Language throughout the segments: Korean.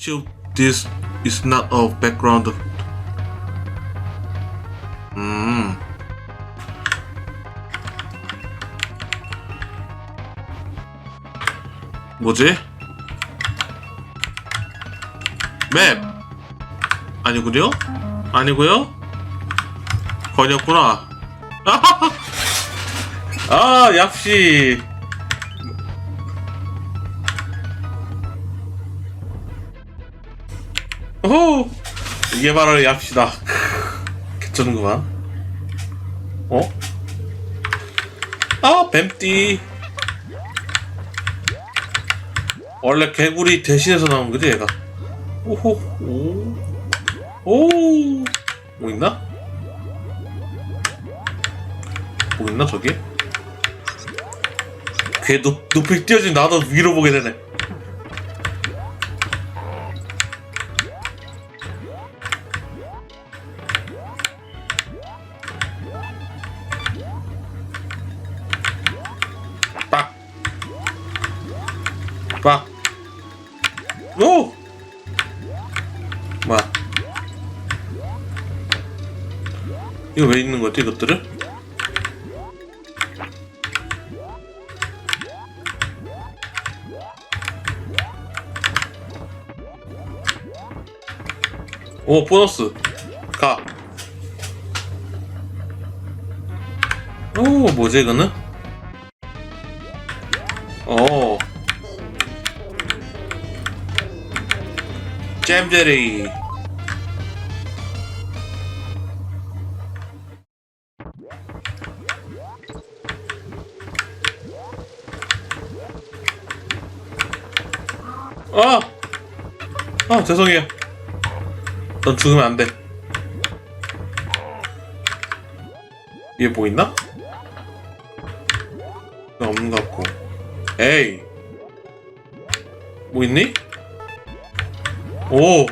Shoot, this is not a background. 음. 뭐지? 맵! 아니군요? 아니고요? 거였구나. 아, 얍씨. 오! 이게 바로 얍시다. 개쩌는구만. 어? 아, 뱀띠. 원래 개구리 대신해서 나온 거지, 얘가. 오호, 오. 오. 뭐 있나? 뭐 있나, 저기? 걔 높, 높이 뛰어진 나도 위로 보게 되네. 이거 왜 있는 거지, 이것들은? 오, 보너스. 가. 오, 뭐지, 이거는? 오. 잼제리. 아! 아, 죄송해요. 넌 죽으면 안 돼. 얘뭐 있나? 없는 것 같고. 에이. 뭐 있니? 오.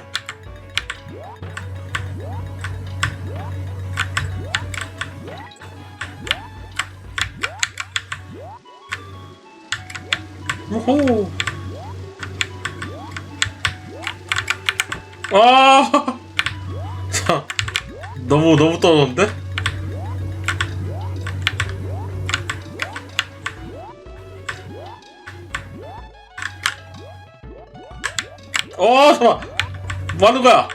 너무 너무 떨어졌는데? 어, 잠깐. 뭐 하는 거야?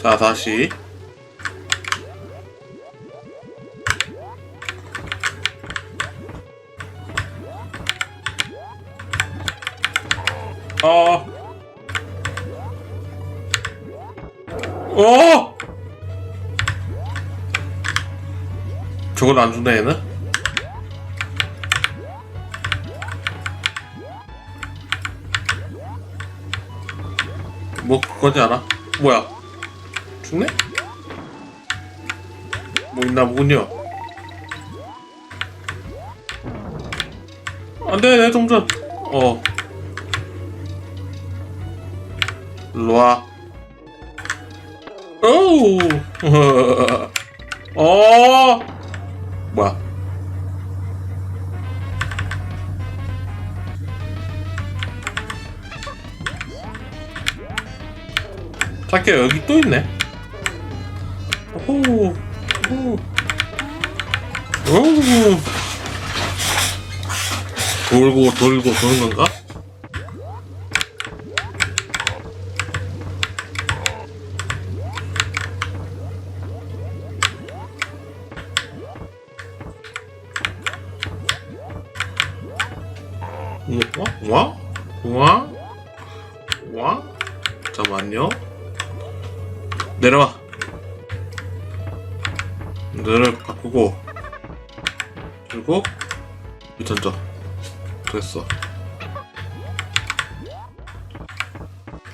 자, 다시. 저걸 안 준다, 얘는? 뭐, 그거지 않아? 뭐야? 죽네? 뭐 있나 보군요. 안 돼, 내 동전. 어. 일로 와. 오우. 어. 뭐야? 자기야 여기 또 있네. 오. 오. 오. 돌고 돌고 도는 건가?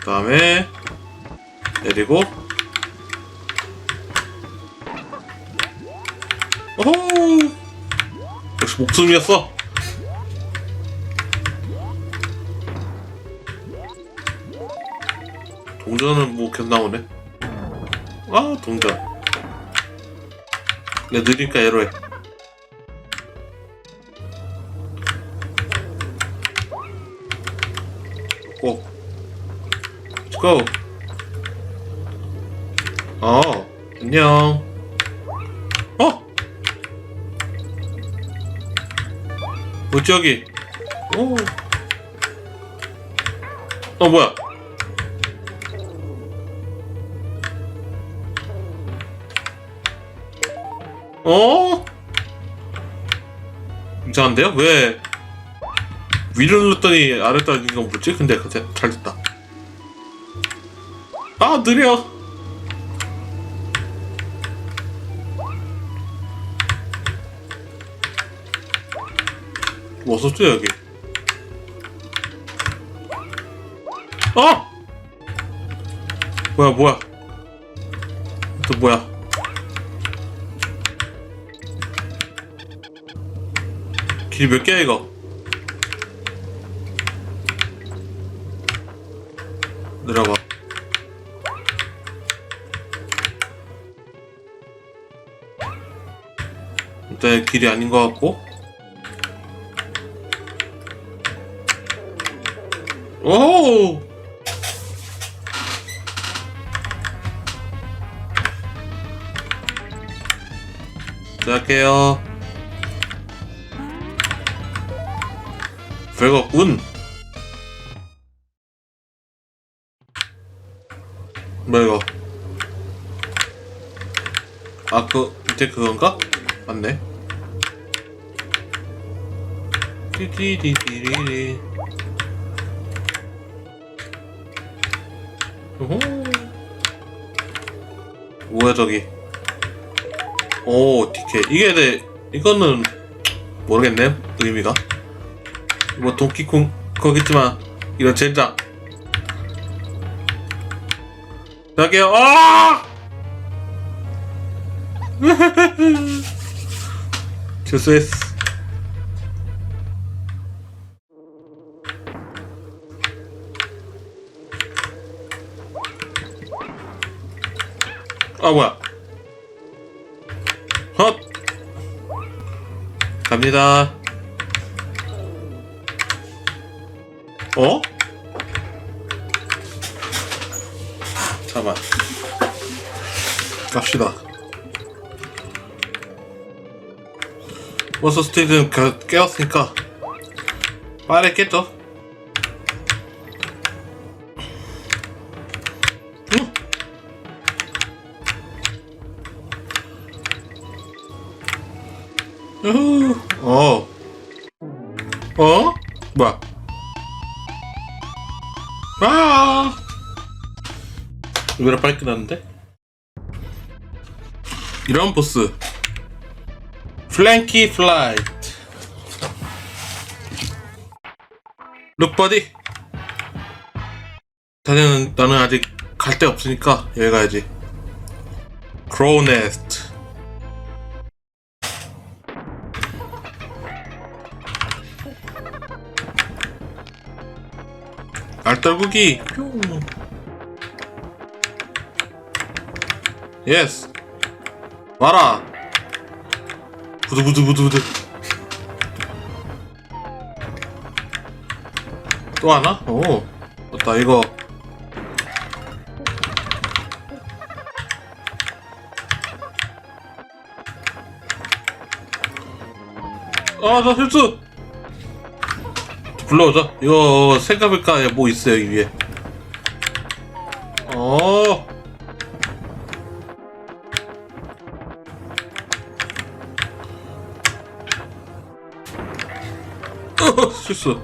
그 다음에 내리고 오호 역시 목숨이었어. 동전은 뭐 계속 나오네. 아 동전. 내 느리니까 에로해. 고. 어, 안녕. 어? 뭐지, 여기? 오. 어, 뭐야? 어? 이상한데요? 왜 위를 눌렀더니 아래 떨어진 건 뭐지? 근데 그- 잘 됐다. 아 느려. 뭐 썼죠 여기? 어? 뭐야 뭐야? 또 뭐야? 길이 몇 개야 이거? 일단 길이 아닌 것 같고. 오! 시작해요. 별거 없군. 뭐야 이거? 아, 그 밑에 그건가? 맞네. 띠디디디리리. 오호. 뭐야 저기? 오, 티켓. 이게 내 이거는 모르겠네 의미가. 뭐 도끼콩 거겠지만 이런 젠장. 저기요. 아! 죄수했어. 아 뭐야? 헛. 갑니다. 어? 잠깐만. 갑시다. 버스 스테이지는 겨- 깨웠으니까 빠르게 깼죠? 의외로 빨리 끝났는데? 이런 보스. 플랭키 플라이트. 룩버디. 자네는 나는 아직 갈 데 없으니까 여기 가야지. 크로우 네스트. 알떨구기. 뿅. 예스. 와라. 부두부두부두부두. 또 하나? 오. 맞다, 이거. 아, 나 실수! 불러오자. 이거, 생각해볼까? 뭐 있어요, 여기 위에. 실수.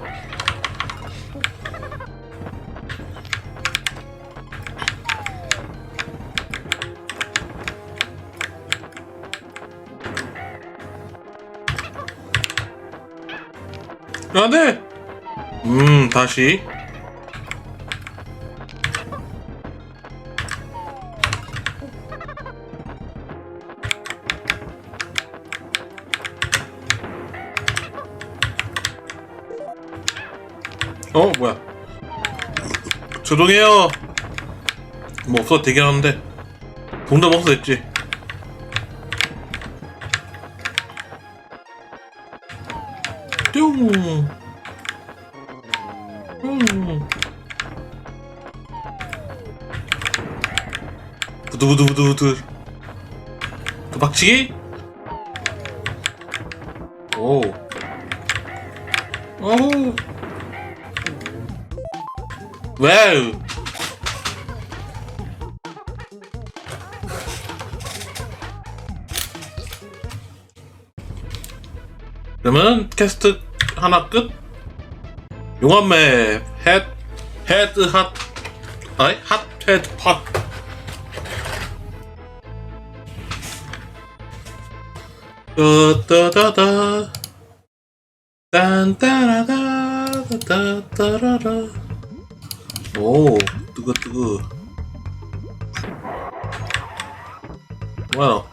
안 돼! 음, 다시. 조용해요. 뭐 없어 되긴 하는데. 돈도 없어 됐지. 뿅. 음. 부두부두부두부두 또 박치기 오 오. 와우. 그러면 캐스트 하나 끝. 용암맵 헤드 헤드 핫 아이 핫 헤드 팟 따따다다 딴따라다 따따라라 오 뜨거 뜨거 뭐야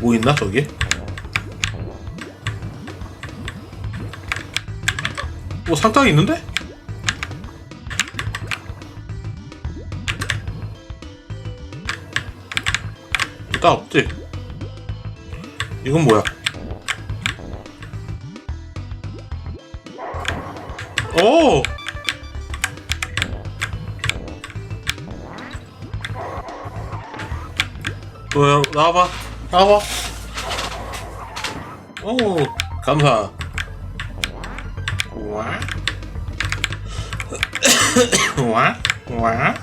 뭐 있나 저기? 뭐 상당히 있는데? 딱 없지? 이건 뭐야? 오! 뭐야? 나와봐. 나와봐. 오, 감사. 와? 와? 와?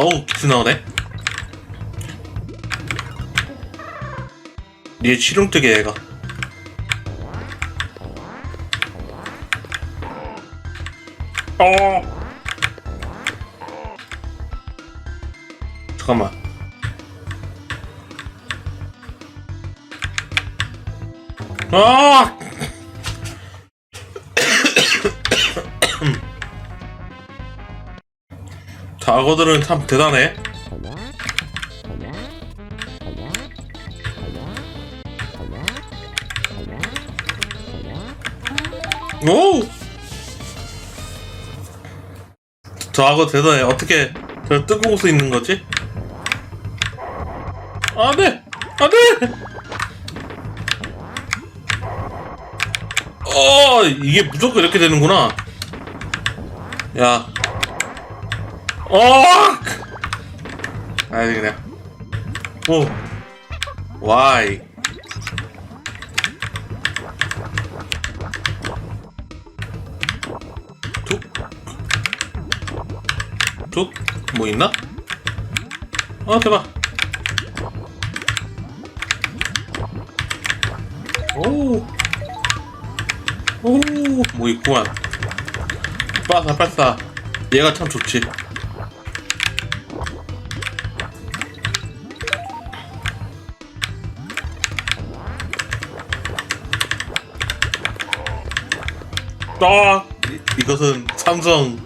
어우, 기스 나오네. 얘 치룡뜨개 얘가. 어. 잠깐만. 아! 다거들은 참 대단해. 오! 저하고 대단해. 어떻게 저 뜬금없이 수 있는 거지? 안 돼! 안 돼! 어, 이게 무조건 이렇게 되는구나. 야. 어! 아니, 그냥. 오. 와이. 툭. 툭. 뭐 있나? 어, 대박. 오. 오, 뭐 있구만. 빠싸, 빠싸. 얘가 참 좋지. 아, 이- 이것은 삼성,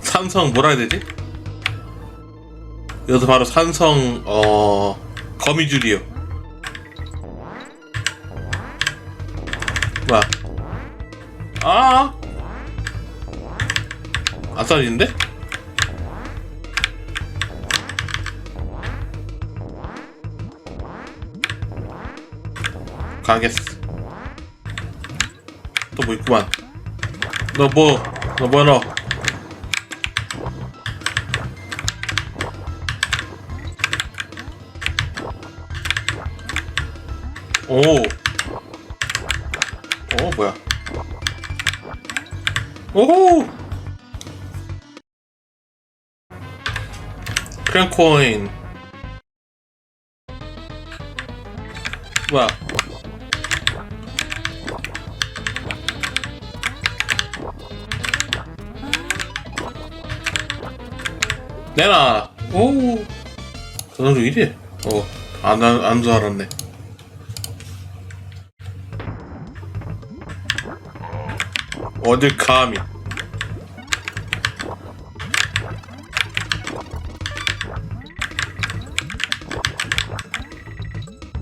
삼성 뭐라 해야 되지? 이것은 바로 삼성, 어, 거미줄이요. 뭐야? 아! 아싸리인데? 가겠어. 또 뭐 있구만. 너 뭐, 너 뭐야, 너? 오. 오, 뭐야. 오호! 크랭코인. 뭐야. 내놔. 오. 왜 이래? 어, 안, 안, 안줄 알았네. 어딜 감히.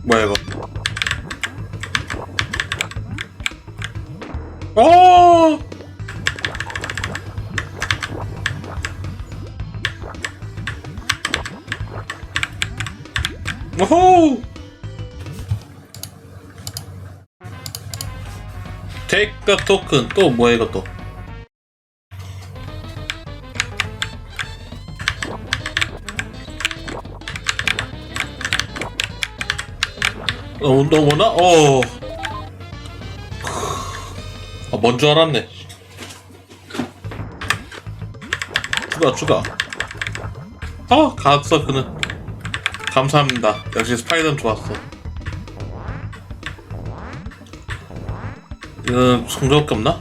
뭐야, 이거. The token. 또 뭐야 이것도? 어, 너무나? 어. 아, 뭔줄 알았네. 추가, 추가. 아, 갔어, 그는. 감사합니다. 역시 스파이더는 좋았어. 이건 성적밖에 없나?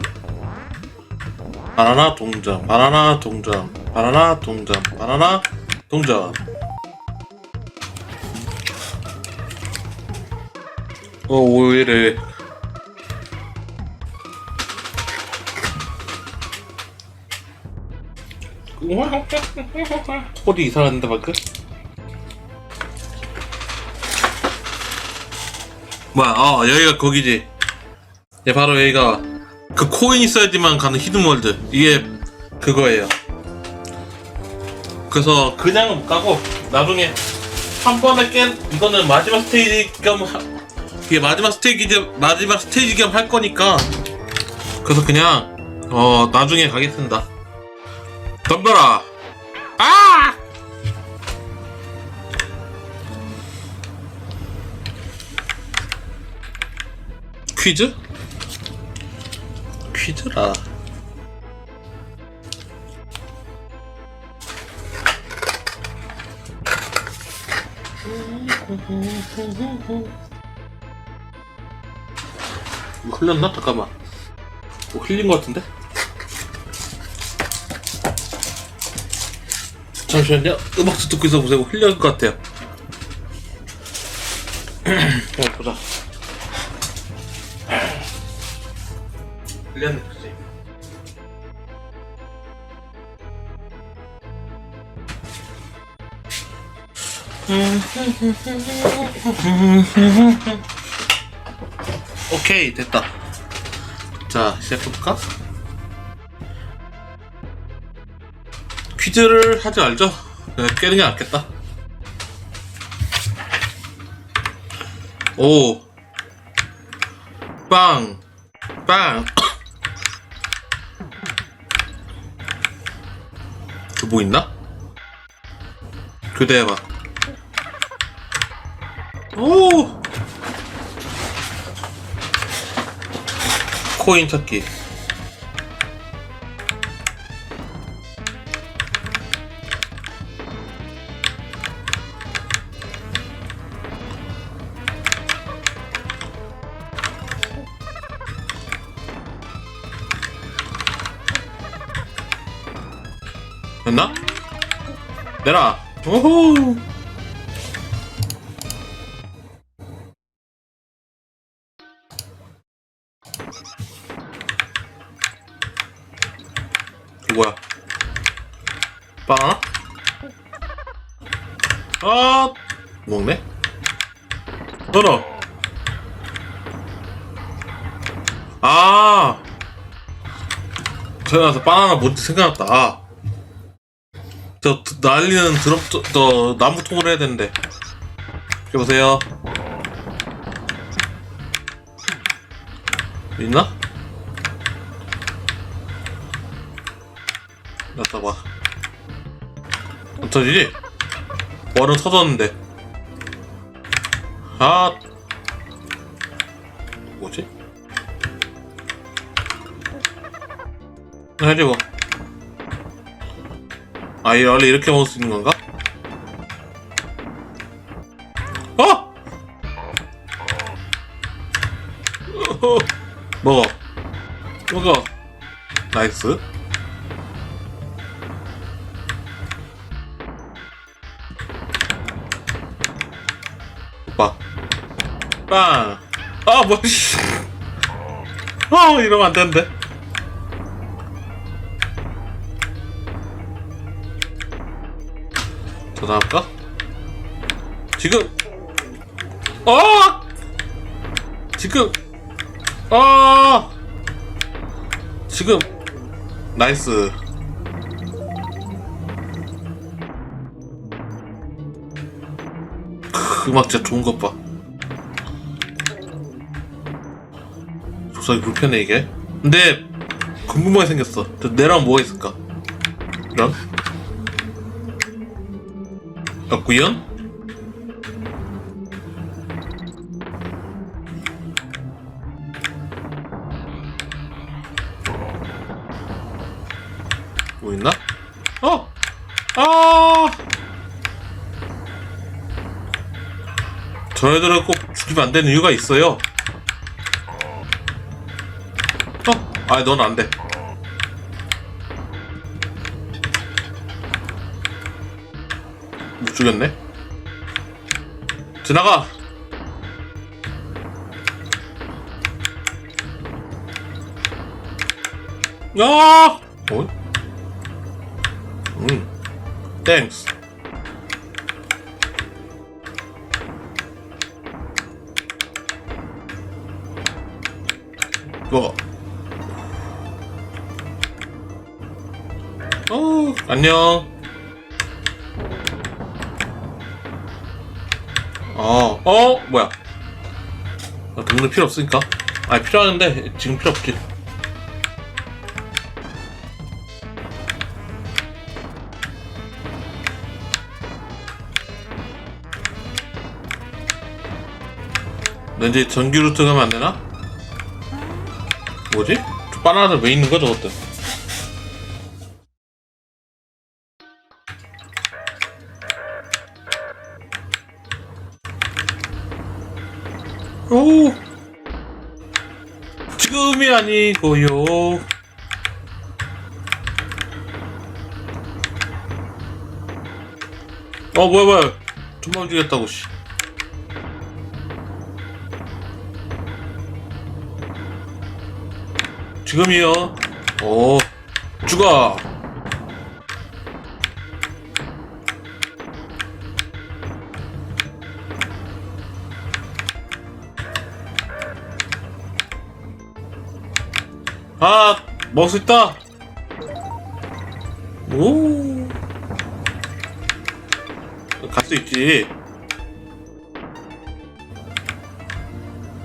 바나나 동전, 바나나 동전, 바나나 동전, 바나나 동전. 어, 오히려 소리 이상한데 방금? 뭐야? 어 여기가 거기지. 예 바로 여기가 그 코인 있어야지만 가는 히든월드 이게 그거예요. 그래서 그냥은 못 가고 나중에 한 번에 깬 이거는 마지막 스테이지 겸 하- 이게 마지막 스테이지 겸 마지막 스테이지 겸 할 거니까 그래서 그냥 어 나중에 가겠습니다. 덤벼라. 아! 퀴즈? 퀴즈라. 이거 흘렸나? 잠깐만. 뭐 흘린 것 같은데? 잠시만요. 음악도 듣고 있어 보세요. 흘린 것 같아요. 오케이, 됐다. 자, 시작해볼까? 퀴즈를 하지 말죠. 깨는 게 낫겠다. 오. 빵. 빵. 그 뭐 있나? 교대해봐. 오. 코인 찾기. 됐나? 내라. 오호. 뭐야? 바나나? 아, 먹네? 너너. 아. 태어나서 바나나 뭔지 생각났다. 아. 저 드- 날리는 드럼 저, 저 나무 통을 해야 되는데 여보세요 있나? 났다 봐 어쩌지? 월은 터졌는데 아 뭐지? 해지고 아, 이 원래 이렇게 먹을 수 있는 건가? 어! 어! 먹어. 먹어. 나이스. 오빠. 빵. 아, 뭐, 씨. 아, 이러면 안 되는데. 전화할까? 지금 어 지금 어 지금 나이스 크. 크, 음악 진짜 좋은 것 봐. 조작이 불편해 이게. 근데 궁금하게 생겼어. 저 내랑 뭐가 있을까? 이런? 없구연? 뭐 있나? 어! 아! 저희들을 꼭 죽이면 안 되는 이유가 있어요. 어? 아, 넌안 돼. 못 죽였네? 지나가! 야! 어? 음. 땡스. 안녕. 어, 어, 뭐야? 나 동네 필요 없으니까. 아니, 필요하는데, 지금 필요 없지. 왠지 전기 루트 가면 안 되나? 뭐지? 저 바나나들 왜 있는 거야, 저것들? 아니고요. 어, 뭐야, 뭐야. 좀만 주겠다고, 씨. 지금이요. 오, 죽어. 아, 먹을 수 있다. 오, 갈 수 있지.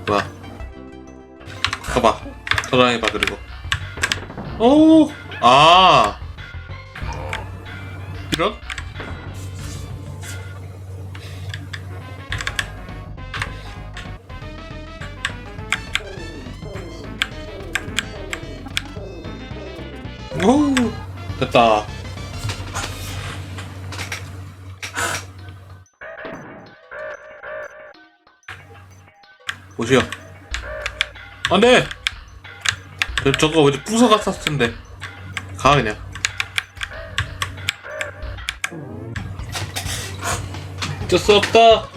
와, 가봐. 돌아다녀봐 그리고. 오, 아, 이런? 됐다. 보시오. 안 돼! 저, 저거 어디 부숴갔었을 텐데. 가, 그냥. 어쩔 수 없다!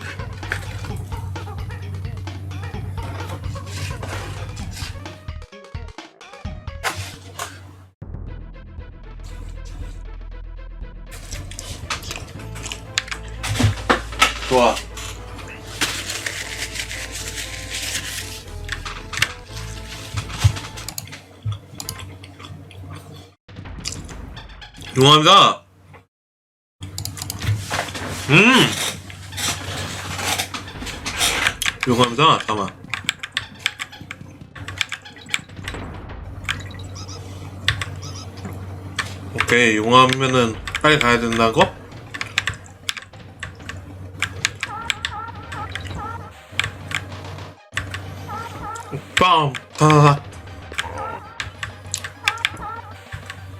용암이다. 음. 용암이다. 잠깐만. 오케이 용암이면은 빨리 가야 거? 빰! 다다다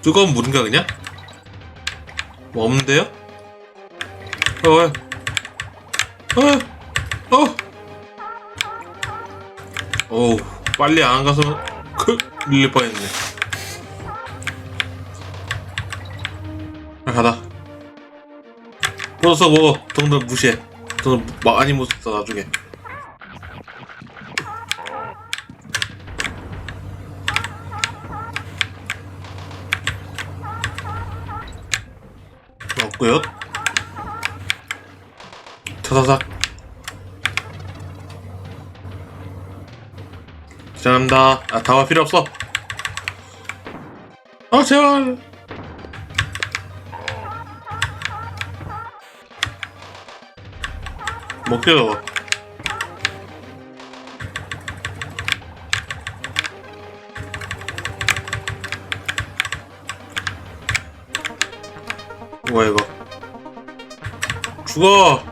뜨거운 물인가 그냥? 뭐 없는데요? 어, 왜? 어, 어, 어우, 빨리 안 가서 크 밀릴 뻔했네. 아, 가다. 먹어서 먹어. 동들 무시해. 동들 많이 못 썼어 나중에. 없고요. 타사삭. 죄송합니다. 아, 다와 필요 없어. 아, 제발. 먹혀 죽어!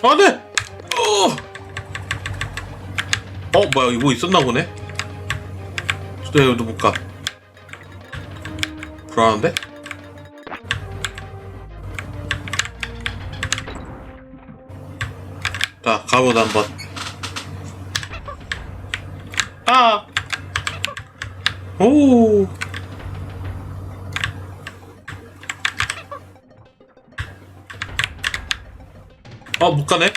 아, 네! 어! 어, 뭐야, 이거 있었나 보네? 못 가. 불안한데? 자, 가보자, 한번. 아! 오! 아, 못 가네?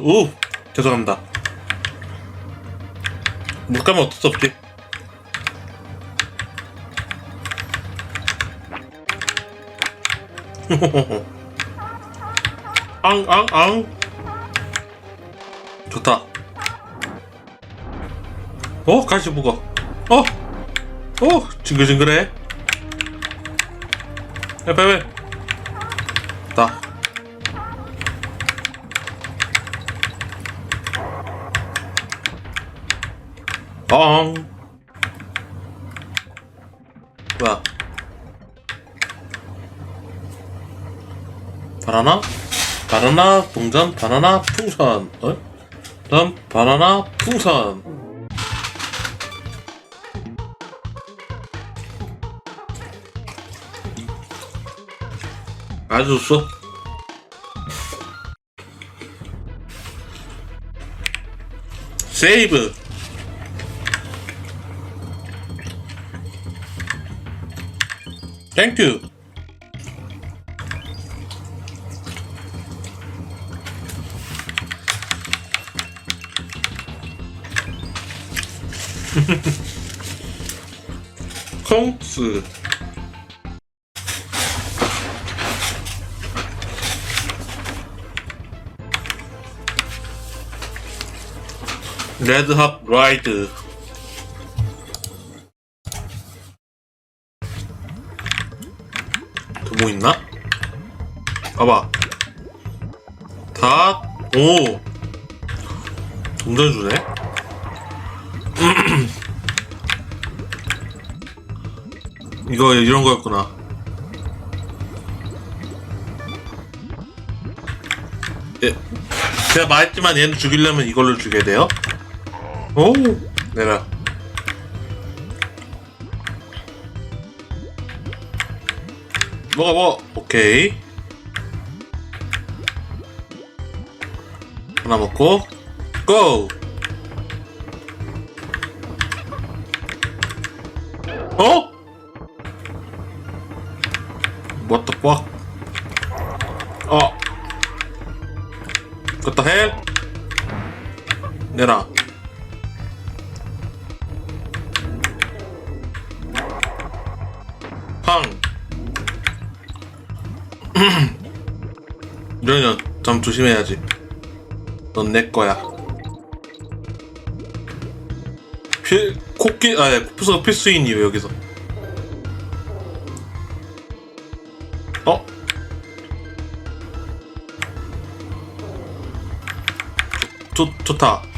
오! 죄송합니다. 못 가면 어쩔 수 없지. 앙, 앙, 앙. 좋다. 어, 가시 보고. 어, 어, 징글징글해. 야, 빨리. 나. 엉. 뭐야? 바나나? 바나나 동전 바나나 풍선. 어? 다음 바나나 풍선. 아주 좋소. 세이브. 땡큐. 콩스 레드핫 라이드 또뭐 있나? 봐봐. 다, 오. 동전 주네. 이거 이런 거였구나. 예, 제가 말했지만 얘는 죽이려면 이걸로 죽여야 돼요 오 내라 먹어 먹어 오케이 하나 먹고 고! 어? What the fuck? 어. What the hell? 내라. 이러면 좀 조심해야지. 넌 내 거야. 필 코끼 아니 코프스가 필수인이 왜 여기서? 어? 좋, 좋, 좋다. 오,